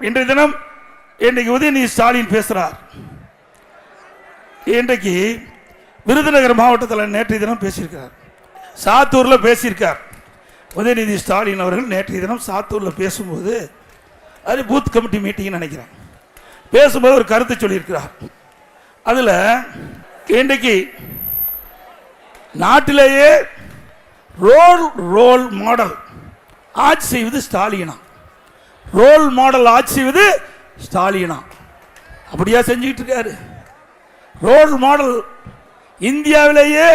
இன்றைய தினம் இன்றைக்கு உதயநிதி ஸ்டாலின் பேசுறார். இன்றைக்கு விருதுநகர் மாவட்டத்தில் நேற்றைய தினம் பேசியிருக்கார். சாத்தூரில் பேசியிருக்கார். உதயநிதி ஸ்டாலின் அவர்கள் நேற்றைய தினம் சாத்தூரில் பேசும்போது அது பூத் கமிட்டி மீட்டிங் நினைக்கிறேன். பேசும்போது ஒரு கருத்து சொல்லியிருக்கிறார். அதில் இன்றைக்கு நாட்டிலேயே ரோல் ரோல் மாடல் ஆட்சி செய்வது ஸ்டாலினா. ரோல் மாடல் ஆட்சி இது ஸ்டாலினா. அப்படியா செஞ்சுக்கிட்டு இருக்காரு ரோல் மாடல் இந்தியாவிலேயே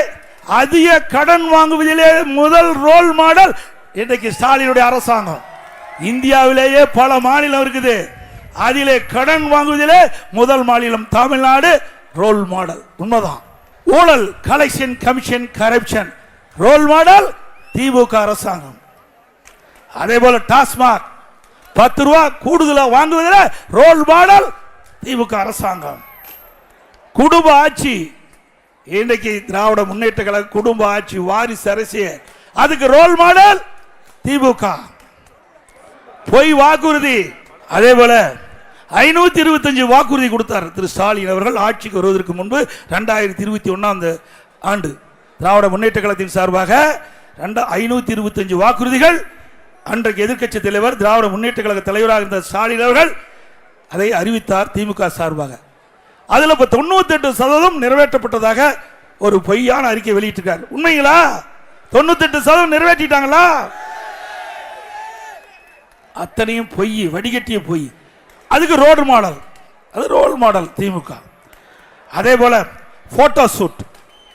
அதிக கடன் வாங்குவதிலே முதல் ரோல் மாடல் இன்றைக்கு ஸ்டாலினுடைய அரசாங்கம். இந்தியாவிலேயே பல மாநிலம் இருக்குது. அதிலே கடன் வாங்குவதிலே முதல் மாநிலம் தமிழ்நாடு ரோல் மாடல். உண்மைதான். ஊழல் collection commission corruption role model DMK அரசாங்கம். அதே போல டாஸ்மாக் பத்து ரூபா கூடுதலாக வாங்குவதில் ரோல் மாடல் திமுக அரசாங்கம். குடும்ப ஆட்சி. இன்றைக்கு திராவிட முன்னேற்ற கழக குடும்ப ஆட்சி வாரிசு அரசியல் அதுக்கு ரோல் மாடல் திமுக. பொய் வாக்குறுதி. அதே போல ஐநூத்தி இருபத்தஞ்சு வாக்குறுதி கொடுத்தார் திரு ஸ்டாலின் அவர்கள் ஆட்சிக்கு வருவதற்கு முன்பு ரெண்டாயிரத்தி இருபத்தி ஒன்னாம் ஆண்டு. திராவிட முன்னேற்ற கழகத்தின் சார்பாக ரெண்டு ஐநூத்தி இருபத்தஞ்சு வாக்குறுதிகள் அன்றைக்கு எதிர்கட்சி தலைவர் திராவிட முன்னேற்ற கழக தலைவராக இருந்த ஸ்டாலின் அவர்கள் அதை அறிவித்தார் திமுக சார்பாக. அதில் இப்போ தொண்ணூத்தி எட்டு சதவீதம் நிறைவேற்றப்பட்டதாக ஒரு பொய்யான அறிக்கை வெளியிட்டிருக்கார். உண்மைங்களா? தொண்ணூத்தி எட்டு சதவீதம் நிறைவேற்றிட்டாங்களா? அத்தனையும் பொய் வடிகட்டிய பொய். அதுக்கு ரோல் மாடல் அது ரோல் மாடல் திமுக. அதே போல போட்டோ ஷூட்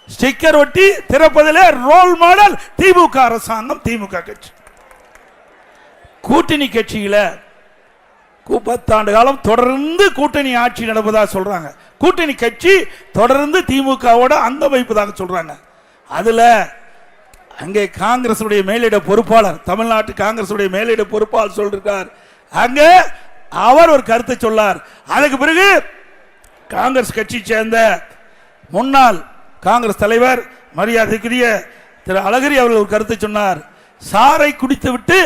ஸ்டிக்கர் ஒட்டி திறப்பதிலே ரோல் மாடல் திமுக அரசாங்கம் திமுக கட்சி. கூட்டணி கட்சியில் பத்தாண்டு காலம் தொடர்ந்து கூட்டணி ஆட்சி நடப்பதாக சொல்கிறாங்க கூட்டணி கட்சி தொடர்ந்து திமுகவோட அங்க வைப்பதாக சொல்கிறாங்க அதில் அங்கே காங்கிரசுடைய மேலிட பொறுப்பாளர் தமிழ்நாட்டு காங்கிரசுடைய மேலிட பொறுப்பாளர் சொல்றார் அங்கே அவர் ஒரு கருத்தை சொன்னார் அதுக்கு பிறகு காங்கிரஸ் கட்சி சேர்ந்த முன்னாள் காங்கிரஸ் தலைவர் மரியாதைக்குரிய திரு அழகிரி அவர்கள் ஒரு கருத்தை சொன்னார். சாரை குடித்து விட்டு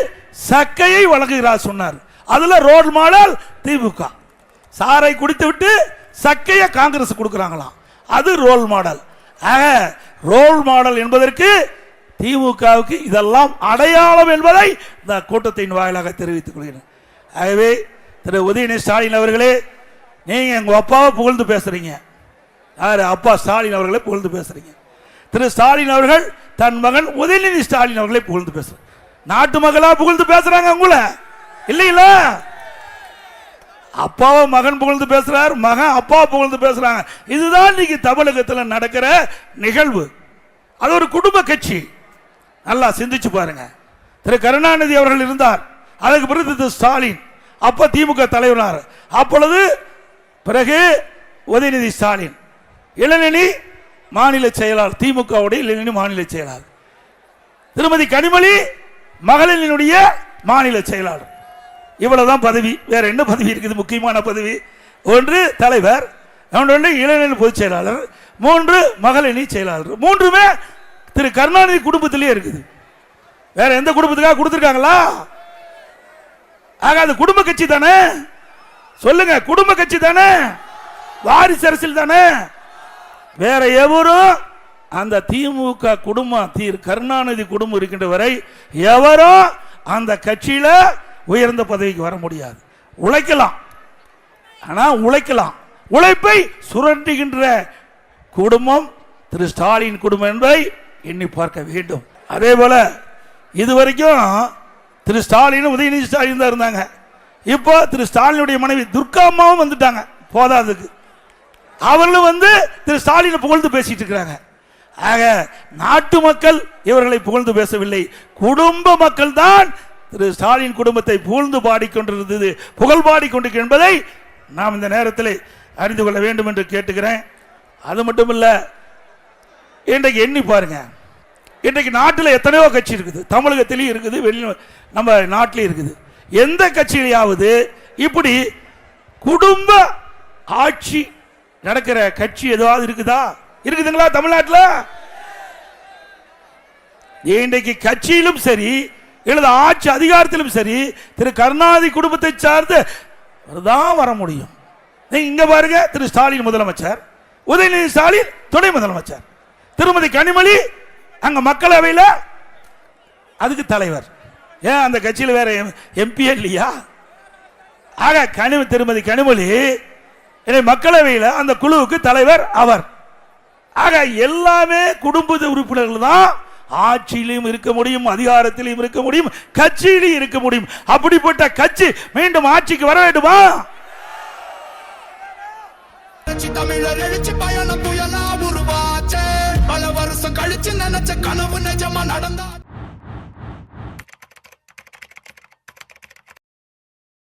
சக்கையை வழங்குகிறார் சொன்னார். அதுல ரோல் மாடல் திமுக. சாரை குடித்து விட்டு சக்கையை காங்கிரஸ் கொடுக்குறாங்களாம். அது ரோல் மாடல். ஆக ரோல் மாடல் என்பதற்கு திமுகவுக்கு இதெல்லாம் அடையாளம் என்பதை இந்த கூட்டத்தின் வாயிலாக தெரிவித்துக் கொள்கிறேன். ஆகவே திரு உதயநிதி ஸ்டாலின் அவர்களே நீங்க எங்க அப்பாவை புகழ்ந்து பேசுறீங்க. யாரு? அப்பா ஸ்டாலின் அவர்களை புகழ்ந்து பேசுறீங்க. திரு ஸ்டாலின் அவர்கள் தன் மகன் உதயநிதி ஸ்டாலின் அவர்களை புகழ்ந்து பேசுறாங்க நாட்டு மகளா புகழ்ந்து பேசுறாங்க உங்களை. இல்லைங்களா? அப்பாவை மகன் புகழ்ந்து பேசுறார் மகன் அப்பா புகழ்ந்து பேசுறாங்க. இதுதான் இன்னைக்கு தமிழகத்தில் நடக்கிற நிகழ்வு. அது ஒரு குடும்ப கட்சி. நல்லா சிந்திச்சு பாருங்க. திரு கருணாநிதி அவர்கள் இருந்தார். அதுக்கு பிறகு திரு ஸ்டாலின். அப்ப திமுக தலைவனார் அப்பொழுது பிறகு உதயநிதி ஸ்டாலின். இளநிலை மாநில செயலாளர் திமுகவுடைய இளநிலை மாநில செயலாளர். திருமதி கனிமொழி மகளினுடைய மாநில செயலாளர். இவ்வளவுதான் பதவி. வேற என்ன பதவி இருக்குது? முக்கியமான பதவி. ஒன்று தலைவர். ஒன்று இளைஞர் பொதுச் செயலாளர். மூன்று மகளிரணி செயலாளர். மூன்றுமே திரு கருணாநிதி குடும்பத்திலேயே இருக்குது. வேற எந்த குடும்பத்துக்காக கொடுத்துருக்காங்களா? ஆக அது குடும்ப கட்சி தானே? சொல்லுங்க குடும்ப கட்சி தானே? வாரிசு அரசியல் தானே? வேற எவரும் அந்த திமுக குடும்பம் தீர் கருணாநிதி குடும்பம் இருக்கின்ற வரை எவரும் அந்த கட்சியில் உயர்ந்த பதவிக்கு வர முடியாது. உழைக்கலாம். ஆனால் உழைக்கலாம். உழைப்பை சுரண்டுகின்ற குடும்பம் திரு ஸ்டாலின் குடும்பம் என்பதை எண்ணி பார்க்க வேண்டும். அதே போல இதுவரைக்கும் திரு ஸ்டாலின் உதயநிதி ஸ்டாலின் தான் இருந்தாங்க. இப்போ திரு ஸ்டாலினுடைய மனைவி துர்கா அம்மாவும் வந்துட்டாங்க. போதாதுக்கு. அவர்களும் வந்து திரு ஸ்டாலினை புகழ்ந்து பேசிட்டு இருக்கிறாங்க. ஆக நாட்டு மக்கள் இவர்களை புகழ்ந்து பேசவில்லை. குடும்ப மக்கள் தான் திரு ஸ்டாலின் குடும்பத்தை புகழ்ந்து பாடிக்கொண்டிருந்தது புகழ் பாடிக்கொண்டிருக்க என்பதை நாம் இந்த நேரத்தில் அறிந்து கொள்ள வேண்டும் என்று கேட்டுக்கிறேன். அது மட்டும் இல்லை இன்றைக்கு எண்ணி பாருங்க. இன்றைக்கு நாட்டில் எத்தனையோ கட்சி இருக்குது. தமிழகத்திலையும் இருக்குது வெளி நம்ம நாட்டிலையும் இருக்குது. எந்த கட்சியிலையாவது இப்படி குடும்ப ஆட்சி நடக்கிற கட்சி ஏதாவது இருக்குதா? இருக்குதுங்களா தமிழ்நாட்டில்? இன்றைக்கு கட்சியிலும் சரி இல்லது ஆட்சி அதிகாரத்திலும் சரி திரு கருணாநிதி குடும்பத்தை சார்ந்து தான் வர முடியும். இங்க பாருங்க திரு ஸ்டாலின் முதலமைச்சர் உதயநிதி ஸ்டாலின் துணை முதலமைச்சர் திருமதி கனிமொழி அங்க மக்களவையில் அதுக்கு தலைவர். ஏன் அந்த கட்சியில் வேற எம்பி இல்லையா? ஆக கனிம திருமதி கனிமொழி மக்களவையில் அந்த குழுவுக்கு தலைவர் அவர். ஆக எல்லாமே குடும்ப உறுப்பினர்கள் தான் ஆட்சியிலையும் இருக்க முடியும் அதிகாரத்திலையும் இருக்க முடியும் கட்சியிலையும் இருக்க முடியும். அப்படிப்பட்ட கட்சி மீண்டும் ஆட்சிக்கு வர வேண்டுமா? தமிழர் எழுச்சி பயணம் புயலா உருவாச்சே. பல வருஷம் கழிச்சு நினைச்ச கனவு நிஜமா நடந்தா